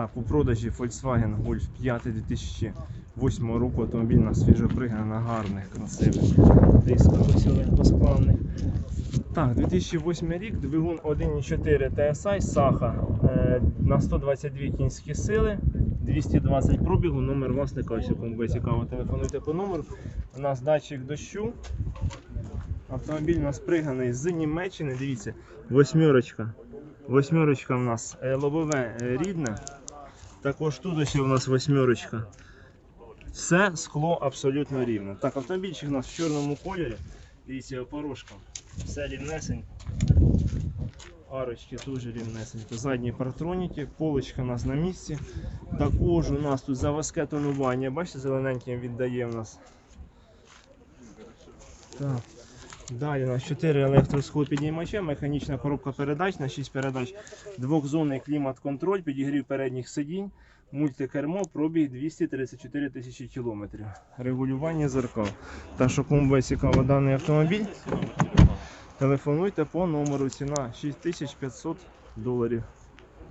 Так, у продажі Volkswagen Golf 5 2008 року автомобіль на свіжопригнана, гарних, красивих. Дисках ось. Так, 2008 рік, двигун 1.4 TSI, Саха е, на 122 кінські сили, 220 пробігу, номер власника, ось кому буде цікаво, телефонуйте по номеру. У нас датчик дощу. Автомобіль у нас приганий з Німеччини, дивіться, восьмерочка. Восьмерочка у нас е, лобове е, рідне. Також тут ось у нас восьмерочка. Все скло абсолютно рівне. Так, автомобільчик у нас в чорному кольорі. Дивіться, опорожка. Все рівнесенько. Арочки теж рівнесенько. Задні партроніки, полочка у нас на місці. Також у нас тут заводське тонування. Бачите, зелененьким віддає у нас. Так. Далі у нас 4 електросход піднімача, механічна коробка передач на 6 передач, двохзонний клімат-контроль, підігрів передніх сидінь, мультикермо, пробіг 234 тисячі кілометрів. Регулювання зеркал. Та що кому буде цікаво даний автомобіль, телефонуйте по номеру ціна 6500 доларів.